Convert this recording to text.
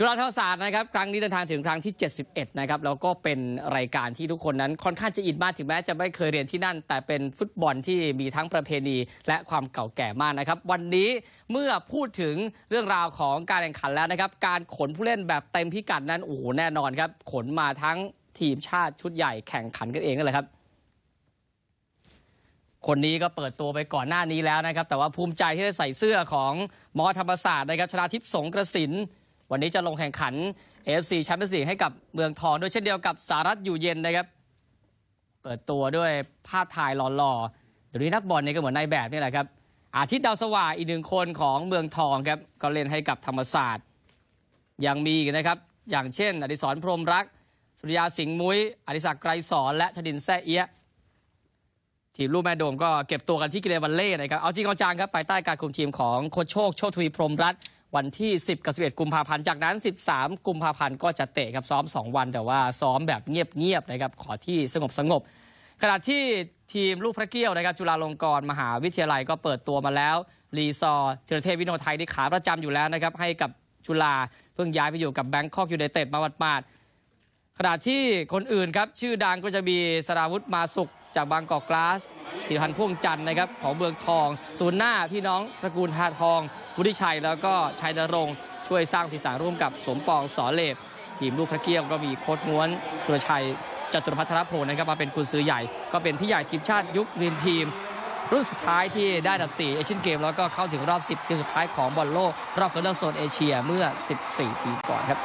จุฬาธรรมศาสตร์นะครับครั้งนี้เดินทางถึงครั้งที่ 71 นะครับแล้วก็เป็นรายการที่ทุกคนนั้นค่อนข้างจะอินมากถึงแม้จะไม่เคยเรียนที่นั่น แต่เป็นฟุตบอลที่มีทั้งประเพณีและความเก่าแก่มากนะครับ วันนี้เมื่อพูดถึงเรื่องราวของการแข่งขันแล้วนะครับ การขนผู้เล่นแบบเต็มพิกัดนั้นโอ้โหแน่นอนครับ ขนมาทั้งทีมชาติชุดใหญ่แข่งขันกันเองนั่นแหละครับคนนี้ก็เปิดตัวไปก่อนหน้านี้แล้วนะครับ แต่ว่าภูมิใจที่ได้ใส่เสื้อของมอธรรมศาสตร์นะครับชนาทิพย์สงกระสิน วันนี้จะลงแข่งขัน AFC แชมเปี้ยนส์ลีกให้กับเมืองทองด้วยเช่นเดียวกับสารัตอยู่เย็นนะครับ เปิดตัวด้วยภาพถ่ายหล่อๆเดี๋ยวนี้นักบอลเนี่ยก็เหมือนนายแบบนี่แหละครับ อาทิตย์ดาวสว่างอีกหนึ่งคนของเมืองทองครับก็เล่นให้กับธรรมศาสตร์ ยังมีนะครับ อย่างเช่น อดิศรพรมรัก สุริยาสิงห์มุ้ยอดิศักดิ์ไกรสอนและธดินแซ่เอี้ยทีมลูกแม่โดมก็เก็บตัวกันที่กิเลนวันเล่นะครับ เอาจริงเอาจังครับภายใต้การคุมทีมของโคชโชค โชคทวีพรมรัตน์ วันที่ 10 กับ 11 กุมภาพันธ์ จากนั้น 13 กุมภาพันธ์ก็จะเตะครับซ้อม 2 วัน แต่ว่าซ้อมแบบเงียบๆนะครับขอที่สงบสงบๆขณะที่ทีมลูกพระเกี้ยวนะครับจุฬาลงกรณ์มหาวิทยาลัยก็เปิดตัวมาแล้วรีซอร์ธีรเทพวิโนไทยที่ขาประจำอยู่แล้วนะครับให้กับจุฬาเพิ่งย้ายไปอยู่กับแบงคอกยูไนเต็ดมาหมาดๆขณะที่คนอื่นครับชื่อดังก็จะมีสราวุธมาสุขจากบางกอกกลาส ธีรพันธ์พ่วงจันทร์นะครับของเมืองทองศูนย์หน้าพี่น้องตระกูลทาทอง วุฒิชัยแล้วก็ชัยนรงค์ช่วยสร้างสีสันร่วมกับสมปองสอเลบทีมลูกพระเกี้ยวก็มีโค้ชง้วนสุรชัยจตุรพัฒนพลนะครับมาเป็นกุญซือใหญ่ก็เป็นพี่ใหญ่ทีมชาติยุคเรียนทีม รุ่นสุดท้ายที่ได้ดับ 4 เอเชียนเกม แล้วก็เข้าถึงรอบ 10 ทีมสุดท้ายของบอลโลก รอบคัดเลือกโซนเอเชียเมื่อ 14 ปีก่อนครับ